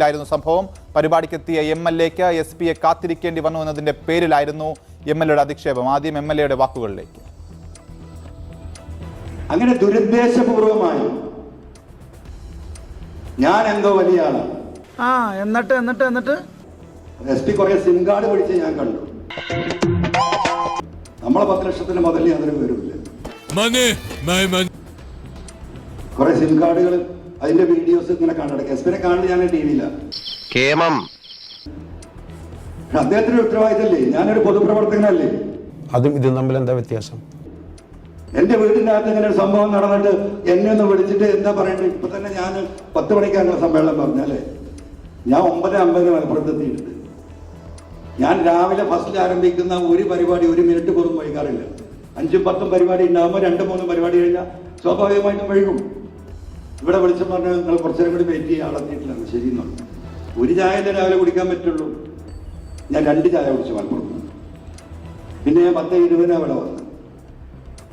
ായിരുന്നു സംഭവം. പരിപാടിക്കെത്തിയ M L എക്ക് എസ് പിയെ കാത്തിരിക്കേണ്ടി വന്നു എന്നതിന്റെ പേരിലായിരുന്നു എം എൽ എയുടെ അധിക്ഷേപം. ആദ്യം എം എൽ എയുടെ വാക്കുകളിലേക്ക്. അങ്ങനെ ദുരുദ്ദേശപൂർവമായി ഞാൻ എന്തോ വലിയ ആളാണ് ആ എന്നിട്ട് എന്നിട്ട് എന്നിട്ട്? എസ് പി കുറെ സിം കാർഡ് പിടിച്ച് ഞാൻ കണ്ടു. നമ്മളെ പത്ത് ലക്ഷത്തിന് മുതലേ അതിന് വരില്ല Money, my money. കുറെ സിം കാർഡുകൾ അതിന്റെ വീഡിയോസ് ഇങ്ങനെ കാണണം എസ് പിനെ കാണുന്നത് ഞാൻ ടി വിയിലാണ് അദ്ദേഹത്തിന്റെ അദ്ദേഹത്തിന് ഉത്തരവാദിത്തല്ലേ? ഞാനൊരു പൊതുപ്രവർത്തകനല്ലേ? അതും ഇതും തമ്മിൽ എന്താ വ്യത്യാസം? എന്റെ വീടിന്റെ അകത്ത് ഇങ്ങനെ ഒരു സംഭവം നടന്നിട്ട് എന്നെ ഒന്ന് വിളിച്ചിട്ട് എന്താ പറയണ്ടത് ഇപ്പൊ തന്നെ ഞാൻ പത്ത് മണിക്കാണ് സമ്മേളനം പറഞ്ഞല്ലേ ഞാൻ ഒമ്പത് അമ്പതിന് മലപ്പുറത്ത് എത്തിയിട്ടുണ്ട് ഞാൻ രാവിലെ ഫസ്റ്റിൽ ആരംഭിക്കുന്ന ഒരു പരിപാടി ഒരു മിനിറ്റ് പോലും വൈകാറില്ല. അഞ്ചും പത്തും പരിപാടി ഉണ്ടാകുമ്പോൾ രണ്ടും മൂന്നും പരിപാടി കഴിഞ്ഞാൽ സ്വാഭാവികമായിട്ടും വൈകും. ഇവിടെ വിളിച്ചു പറഞ്ഞാൽ നിങ്ങൾ കുറച്ചു നേരം കൂടി വെയിറ്റ് ചെയ്യാൻ ആളെത്തിയിട്ടില്ല ശരി എന്നു. ഒരു ചായല്ലേ രാവിലെ കുടിക്കാൻ പറ്റുള്ളൂ. ഞാൻ രണ്ട് ചായ കുടിച്ചു മലപ്പുറത്ത് പിന്നെ ഞാൻ പത്ത് ഇരുപതിനാണ് ഇവിടെ വന്നു.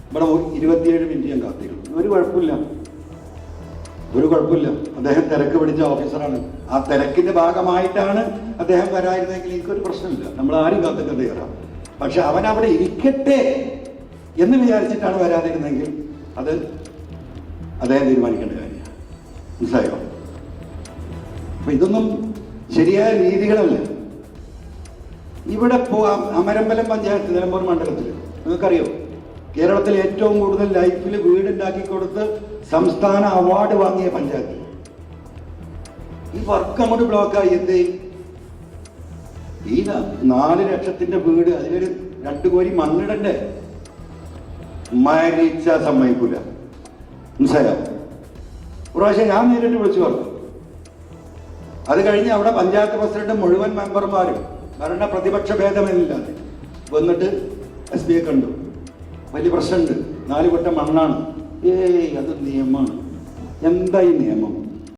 ഇവിടെ ഇരുപത്തിയേഴ് മിനിറ്റ് ഞാൻ കാത്തിരുന്നു ഒരു കുഴപ്പമില്ല. ഒരു കുഴപ്പമില്ല. അദ്ദേഹം തിരക്ക് പിടിച്ച ഓഫീസറാണ്. ആ തിരക്കിന്റെ ഭാഗമായിട്ടാണ് അദ്ദേഹം വരായിരുന്നെങ്കിൽ എനിക്കൊരു പ്രശ്നമില്ല. നമ്മൾ ആരും കാത്തിക്കാൻ കയറാം പക്ഷെ അവൻ അവിടെ ഇരിക്കട്ടെ എന്ന് വിചാരിച്ചിട്ടാണ് വരാതിരുന്നെങ്കിൽ അത് അദ്ദേഹം തീരുമാനിക്കേണ്ട കാര്യമാണ് മനസ്സിലായോ? അപ്പൊ ഇതൊന്നും ശരിയായ രീതികളല്ല. ഇവിടെ പോ അമരമ്പലം പഞ്ചായത്ത് നിലമ്പൂർ മണ്ഡലത്തിൽ നിങ്ങൾക്കറിയോ? കേരളത്തിൽ ഏറ്റവും കൂടുതൽ ലൈഫിൽ വീടുണ്ടാക്കി കൊടുത്ത് സംസ്ഥാന അവാർഡ് വാങ്ങിയ പഞ്ചായത്ത്. ഈ വർക്ക് അങ്ങോട്ട് ബ്ലോക്കായി എന്തേ? ഈ നാല് ലക്ഷത്തിന്റെ വീട് അതിലൊരു രണ്ടു കോരി മണ്ണിടണ്ടേ? മരിച്ച സമ്മതിക്കൂല. മനസ്സിലായോ? പ്രാവശ്യം ഞാൻ നേരിട്ട് വിളിച്ചു പറഞ്ഞു. അത് കഴിഞ്ഞ് അവിടെ പഞ്ചായത്ത് പ്രസിഡന്റ് മുഴുവൻ മെമ്പർമാരും ഭരണ പ്രതിപക്ഷ ഭേദമില്ലാതെ വന്നിട്ട് എസ് ബി എ കണ്ടു. വലിയ പ്രശ്നമുണ്ട്. നാല് മണ്ണാണ്. ഏയ് അത് നിയമമാണ്. എന്താ ഈ നിയമം?